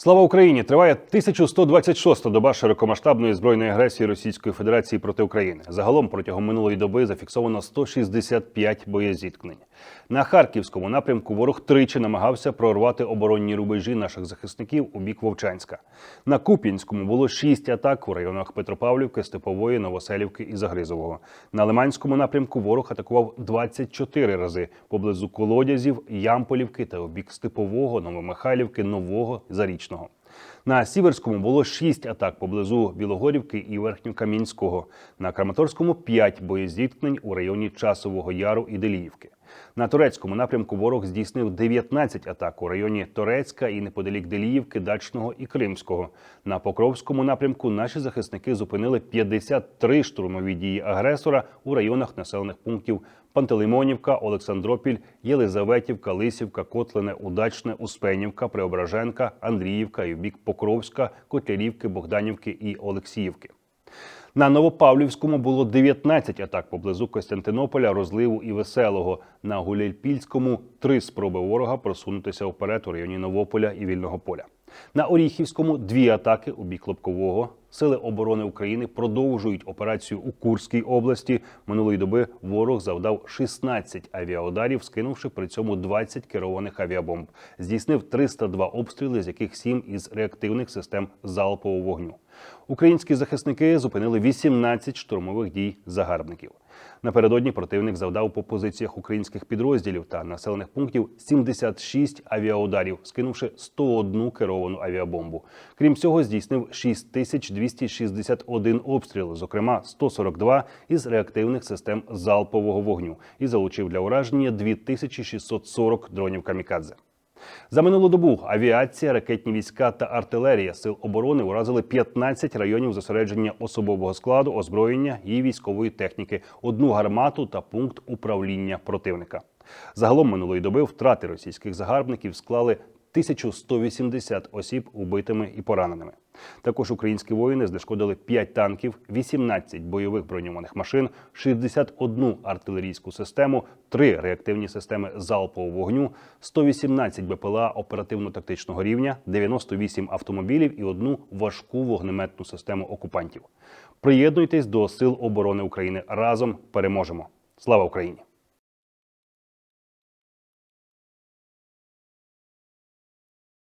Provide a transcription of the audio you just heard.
Слава Україні! Триває 1126-та доба широкомасштабної збройної агресії Російської Федерації проти України. Загалом протягом минулої доби зафіксовано 165 боєзіткнень. На харківському напрямку ворог тричі намагався прорвати оборонні рубежі наших захисників у бік Вовчанська. На Куп'янському було 6 атак у районах Петропавлівки, Степової, Новоселівки і Загризового. На Лиманському напрямку ворог атакував 24 рази поблизу Колодязів, Ямполівки та у бік Степового, Новомихайлівки, Нового Зарічного. На Сіверському було 6 атак поблизу Білогорівки і Верхньокамінського. На Краматорському 5 боєзіткнень у районі Часового Яру і Деліївки. На турецькому напрямку ворог здійснив 19 атак у районі Торецька і неподалік Деліївки, Дачного і Кримського. На Покровському напрямку наші захисники зупинили 53 штурмові дії агресора у районах населених пунктів Пантелеймонівка, Олександропіль, Єлизаветівка, Лисівка, Котлине, Удачне, Успенівка, Преображенка, Андріївка і в бік Покровська, Котлярівки, Богданівки і Олексіївки. На Новопавлівському було 19 атак поблизу Костянтинополя, розливу і веселого. На Гуляльпільському три спроби ворога просунутися вперед у районі Новополя і Вільного поля. На Оріхівському дві атаки у бік Лобкового. Сили оборони України продовжують операцію у Курській області. Минулої доби ворог завдав 16 авіаударів, скинувши при цьому 20 керованих авіабомб. Здійснив 302 обстріли, з яких 7 із реактивних систем залпового вогню. Українські захисники зупинили 18 штурмових дій загарбників. Напередодні противник завдав по позиціях українських підрозділів та населених пунктів 76 авіаударів, скинувши 101 керовану авіабомбу. Крім цього, здійснив 6261 обстріл, зокрема 142 із реактивних систем залпового вогню, і залучив для ураження 2640 дронів камікадзе. За минулу добу авіація, ракетні війська та артилерія сил оборони уразили 15 районів зосередження особового складу, озброєння і військової техніки, одну гармату та пункт управління противника. Загалом минулої доби втрати російських загарбників склали 1180 осіб убитими і пораненими. Також українські воїни знешкодили 5 танків, 18 бойових броньованих машин, 61 артилерійську систему, 3 реактивні системи залпового вогню, 118 БПЛА оперативно-тактичного рівня, 98 автомобілів і одну важку вогнеметну систему окупантів. Приєднуйтесь до сил оборони України. Разом переможемо! Слава Україні!